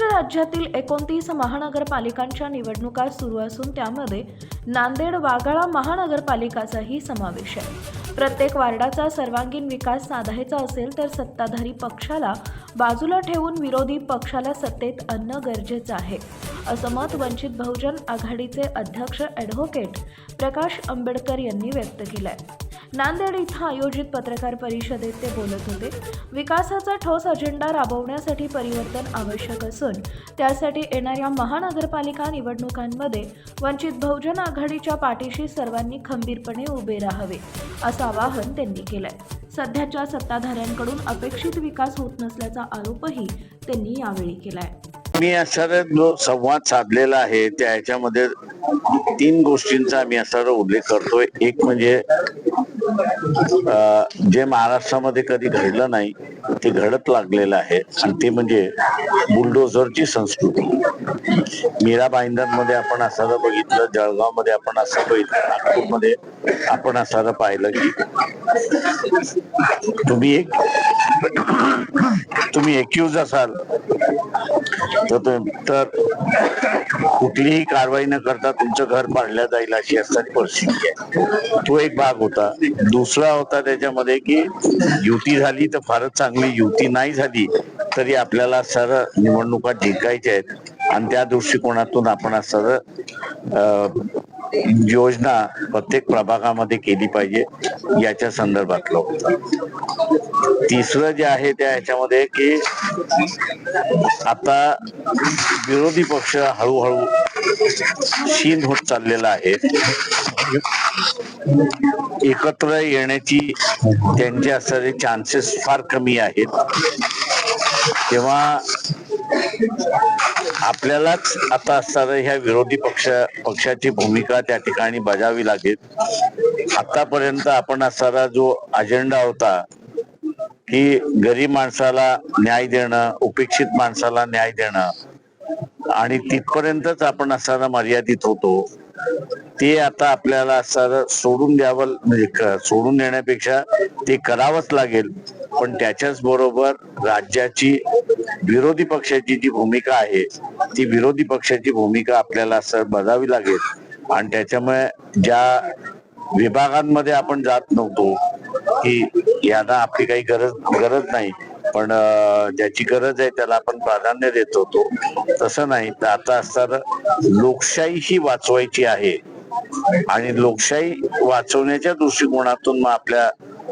महाराष्ट्र राज्यातील एकोणतीस महानगरपालिकांच्या निवडणुका सुरू असून त्यामध्ये नांदेड वाघाळा महानगरपालिकाचाही समावेश आहे. प्रत्येक वार्डाचा सर्वांगीण विकास साधायचा असेल तर सत्ताधारी पक्षाला बाजूला ठेवून विरोधी पक्षाला सत्तेत आणणं गरजेचं आहे. असं मत वंचित बहुजन आघाडीचे अध्यक्ष ॲडव्होकेट प्रकाश आंबेडकर यांनी व्यक्त केलाय. नांदेड इथं आयोजित पत्रकार परिषदेत ते बोलत होते विकासाचा ठोस अजेंडा राबवण्यासाठी परिवर्तन आवश्यक असून त्यासाठी येणाऱ्या महानगरपालिका निवडणुकांमध्ये वंचित बहुजन आघाडीच्या पाठीशी सर्वांनी खंबीरपणे उभे राहावे असं आवाहन त्यांनी केलंय. सध्याच्या सत्ताधाऱ्यांकडून अपेक्षित विकास होत नसल्याचा आरोपही त्यांनी यावेळी केलाय. मी असा जो संवाद साधलेला आहे त्या ह्याच्यामध्ये तीन गोष्टींचा आम्ही असा उल्लेख करतोय. एक म्हणजे अं, जे महाराष्ट्रामध्ये कधी घडलं नाही ते घडत लागलेलं आहे. आणि ते म्हणजे बुलडोझरची संस्कृती. मीरा आपण असं बघितलं जळगावमध्ये आपण असं बघितलं नागपूरमध्ये आपण असायला पाहिलं की तुम्ही एक तुम्ही एक्यूज असाल तर तर कुठलीही कारवाई न करता तुमचं घर पाडलं जाईल अशी असणारी परिस्थिती आहे. तो एक भाग होता. दुसरा होता त्याच्यामध्ये की युती झाली तर फारच चांगली युती नाही झाली तरी आपल्याला सर निवडणुका जिंकायच्या आहेत. आणि त्या दृष्टिकोनातून आपण सर योजना प्रत्येक प्रभागामध्ये केली पाहिजे याच्या संदर्भातलं. होतं तिसरं जे आहे त्या ह्याच्यामध्ये की आता विरोधी पक्ष हळूहळू क्षीण होत चाललेला आहे. एकत्र येण्याची त्यांचे असणारे चान्सेस फार कमी आहेत. तेव्हा आपल्यालाच आता असणारं ह्या विरोधी पक्ष पक्षाची भूमिका त्या ठिकाणी बजावी लागेल. आतापर्यंत आपण असणारा जो अजेंडा होता की गरीब माणसाला न्याय देणं उपेक्षित माणसाला न्याय देणं आणि तिथपर्यंतच आपण असायला मर्यादित होतो. ते आता आपल्याला असं सोडून द्यावं म्हणजे सोडून देण्यापेक्षा ते करावंच लागेल. पण त्याच्याच बरोबर राज्याची विरोधी पक्षाची जी भूमिका आहे ती विरोधी पक्षाची भूमिका आपल्याला असं बजावी लागेल. आणि त्याच्यामुळे ज्या विभागांमध्ये आपण जात नव्हतो की यांना आपली काही गरज गरज नाही. पण ज्याची गरज आहे त्याला आपण प्राधान्य देत होतो तसं नाही तर आता असताना लोकशाही ही वाचवायची आहे. आणि लोकशाही वाचवण्याच्या दृष्टिकोनातून मग आपल्या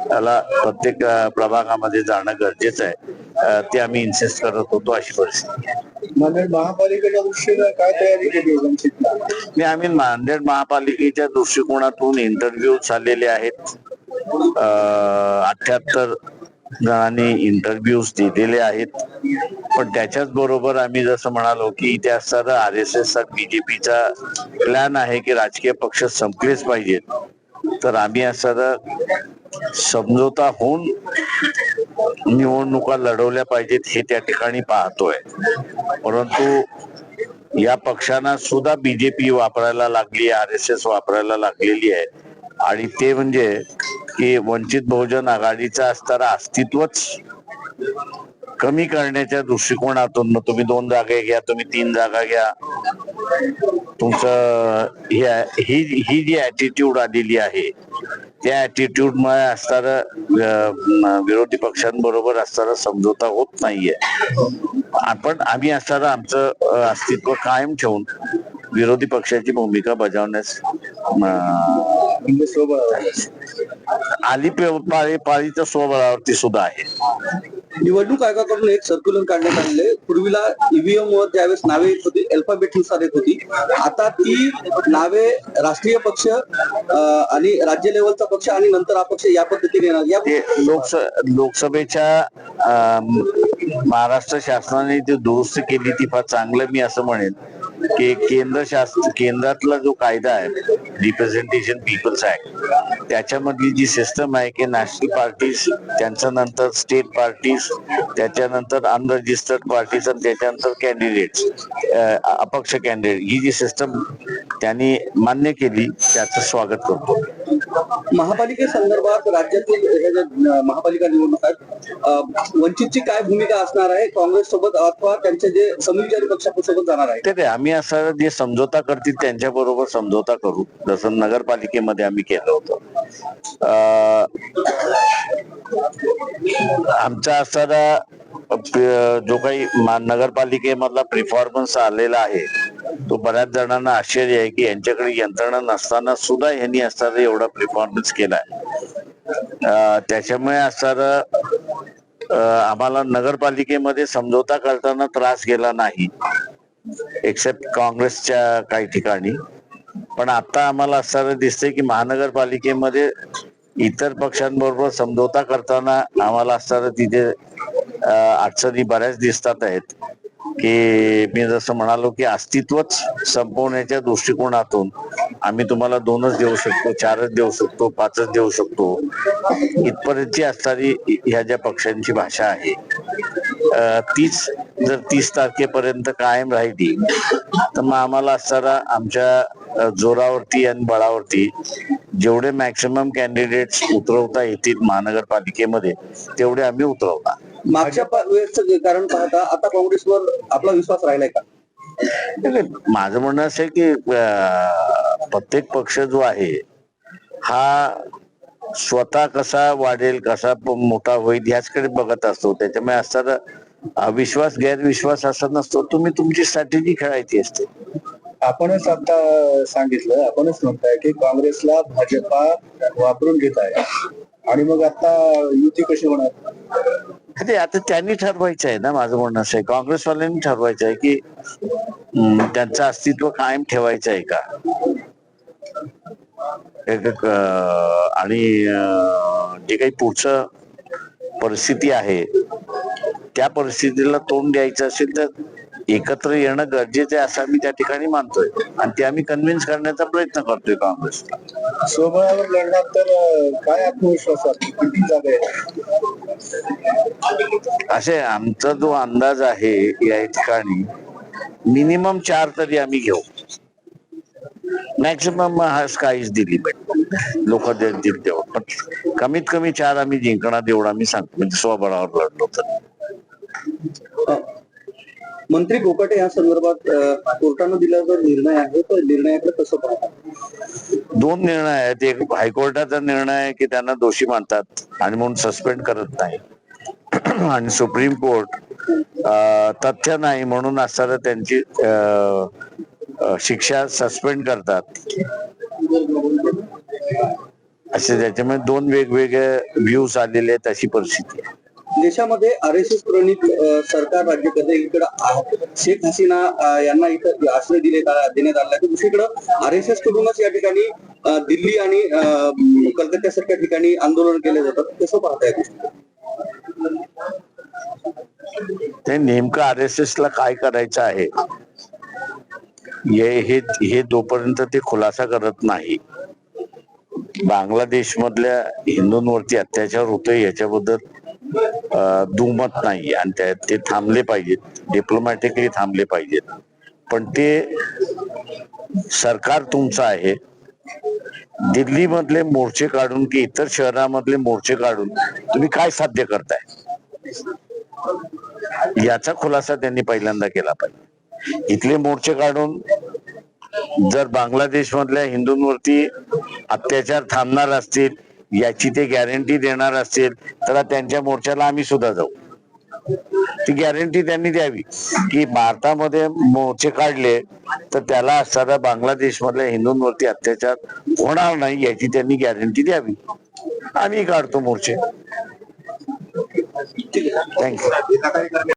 त्याला प्रत्येक प्रभागामध्ये जाणं गरजेचं आहे. ते आम्ही इन्सिस्ट करत होतो अशी परिस्थिती. नांदेड महापालिकेच्या दृष्टीने काय तयारी केली आम्ही नांदेड महापालिकेच्या दृष्टिकोनातून इंटरव्ह्यू झालेले आहेत. अठ्याहत्तर जणांनी इंटरव्ह्यूज दिलेले आहेत. पण त्याच्याच बरोबर आम्ही जसं म्हणालो की त्या सर आर एस एस बीजेपीचा प्लॅन आहे की राजकीय पक्ष संपलेच पाहिजेत. तर आम्ही असं समझोता होऊन निवडणुका लढवल्या पाहिजेत हे त्या ठिकाणी पाहतोय. परंतु या पक्षांना सुद्धा बीजेपी वापरायला लागली आर एस एस वापरायला लागलेली आहे. आणि ते म्हणजे की वंचित बहुजन आघाडीचा असणारा अस्तित्वच कमी करण्याच्या दृष्टिकोनातून मग तुम्ही दोन जागा घ्या तुम्ही तीन जागा घ्या. तुमचं ही ही जी ऍटिट्यूड आलेली आहे त्या ऍटिट्यूड मुळे असणारं विरोधी पक्षांबरोबर असणारा समझोता होत नाहीये. आपण आम्ही असणारं आमचं अस्तित्व कायम ठेवून विरोधी पक्षाची भूमिका बजावण्यास आली पे- पाळी पाळीच्या स्वबळावरती सुद्धा आहे. निवडणूक आयोगाकडून एक सर्क्युलर काढण्यात आलेले पूर्वीला ईव्हीएम वर ज्यावेळेस नावे येत होती. अल्फाबेटनुसार येत होती. आता ती नावे राष्ट्रीय पक्ष आणि राज्य लेवलचा पक्ष आणि नंतर अपक्ष या पद्धतीने येणार. या लोकसभेच्या महाराष्ट्र शासनाने जी दुरुस्ती केली ती फार चांगलं मी असं म्हणेन की केंद्र शासन केंद्रातला जो कायदा आहे रिप्रेझेंटेशन पीपल्स ऍक्ट त्याच्यामधली जी सिस्टम आहे की नॅशनल पार्टीज त्यांच्या नंतर स्टेट पार्टीज त्याच्यानंतर अनरजिस्टर्ड पार्टीज आणि त्याच्यानंतर कॅन्डिडेट्स अपक्ष कॅन्डिडेट ही जी सिस्टम त्यांनी मान्य केली त्याचं स्वागत करतो. महापालिकेसंदर्भात राज्यातील महापालिका निवडणूक आहेत अं, वंचितची काय भूमिका असणार आहे? काँग्रेस सोबत अथवा त्यांचे जे समविचारी पक्षासोबत जाणार आहे? ते आम्ही असं जे समझोता करतील त्यांच्या बरोबर समझोता करू. जसं नगरपालिकेमध्ये आम्ही केलं होतं. आमचा असताना जो काही नगरपालिकेमधला परफॉर्मन्स आलेला आहे तो बऱ्याच जणांना आश्चर्य आहे की यांच्याकडे यंत्रणा नसताना सुद्धा यांनी असताना एवढा परफॉर्मन्स केलाय. त्याच्यामुळे असताना आम्हाला नगरपालिकेमध्ये समझोता करताना त्रास गेला नाही एक्सेप्ट काँग्रेसच्या काही ठिकाणी. पण आता आम्हाला असं दिसतंय की महानगरपालिकेमध्ये इतर पक्षांबरोबर समझोता करताना आम्हाला असणारं तिथे अडचणी बऱ्याच दिसतात आहेत. की मी जसं म्हणालो की अस्तित्वच संपवण्याच्या दृष्टिकोनातून आम्ही तुम्हाला दोनच देऊ शकतो चारच देऊ शकतो पाचच देऊ शकतो. इथपर्यंतची असणारी ह्या ज्या पक्षांची भाषा आहे तीच जर तीस तारखेपर्यंत कायम राहिली तर मग आम्हाला असणारा आमच्या जोरावरती आणि बळावरती जेवढे मॅक्सिमम कॅन्डिडेट्स उतरवता येतील महानगरपालिकेमध्ये तेवढे आम्ही उतरवणार. मागच्या वेळेचं कारण पाहता आता काँग्रेसवर आपला विश्वास राहिलाय का? माझं म्हणणं असं आहे की प्रत्येक पक्ष जो आहे हा स्वतः कसा वाढेल कसा मोठा होईल ह्याचकडे बघत असतो. त्याच्यामुळे असताना अविश्वास गैरविश्वास असा नसतो. तुम्ही तुमची स्ट्रॅटेजी खेळायची असते. आपणच आता सांगितलं आपणच म्हणताय की काँग्रेसला भाजपा वापरून घेत आहे. आणि मग आता युती कशी होणार? ते आता त्यांनी ठरवायचं आहे ना माझं म्हणणं असं आहे. काँग्रेसवाल्यांनी ठरवायचं आहे की त्यांचं अस्तित्व कायम ठेवायचं आहे का? एक- आणि जे काही पुढचं परिस्थिती आहे त्या परिस्थितीला तोंड द्यायचं असेल तर एकत्र येणं गरजेचं आहे असं आम्ही त्या ठिकाणी मानतोय. आणि ते आम्ही कन्व्हिन्स करण्याचा प्रयत्न करतोय काँग्रेसला स्वबळावर लढणार तर काय आत्मविश्वास किती जागा असे आमचा जो अंदाज आहे या ठिकाणी मिनिमम चार तरी आम्ही घेऊ. मॅक्सिमम स्काईज दिली लोक देतील तेवढं पण कमीत कमी चार आम्ही जिंकणार एवढं आम्ही सांगतो. म्हणजे स्वबळावर लढलो तर. मंत्री कोकाटे या संदर्भात कोर्टानं दिला जो निर्णय आहे तो निर्णयाकडे कसं पाहतात दोन निर्णय आहेत. एक हायकोर्टाचा निर्णय आहे की त्यांना दोषी मानतात आणि म्हणून सस्पेंड करत नाही. आणि सुप्रीम कोर्ट तथ्य नाही म्हणून असताना त्यांची शिक्षा सस्पेंड करतात. असे त्याच्यामुळे दोन वेगवेगळे व्ह्यूज आलेले आहेत अशी परिस्थिती आहे. देशामध्ये आर एस एस प्रणित सरकार राज्य करते इकडं शेख हसीना यांना इथं आश्रय दिले देण्यात आला आहे. तर दुसरीकडं आर एस एस कडूनच या ठिकाणी दिल्ली आणि अं, कलकत्त्यासारख्या ठिकाणी आंदोलन केले जातात कसं पाहताय? ते नेमकं आर एस एस ला काय करायचं आहे? हे हे हे जोपर्यंत ते खुलासा करत नाही बांगलादेश मधल्या हिंदूंवरती अत्याचार होतोय याच्याबद्दल दुमत नाही. आणि ते थांबले पाहिजेत. डिप्लोमॅटिकली थांबले पाहिजेत. पण ते सरकार तुमचं आहे. दिल्ली मधले मोर्चे काढून की इतर शहरामधले मोर्चे काढून तुम्ही काय साध्य करताय? याचा खुलासा त्यांनी पहिल्यांदा केला पाहिजे. इथले मोर्चे काढून जर बांगलादेश मधल्या हिंदूंवरती अत्याचार थांबणार असतील याची ते गॅरंटी देणार असेल तर त्यांच्या मोर्चाला आम्ही सुद्धा जाऊ. ती गॅरंटी त्यांनी द्यावी. की भारतामध्ये मोर्चे काढले तर त्याला असताना बांगलादेश मधल्या हिंदूंवरती अत्याचार होणार नाही याची त्यांनी गॅरंटी द्यावी. आम्ही काढतो मोर्चे. थँक्यू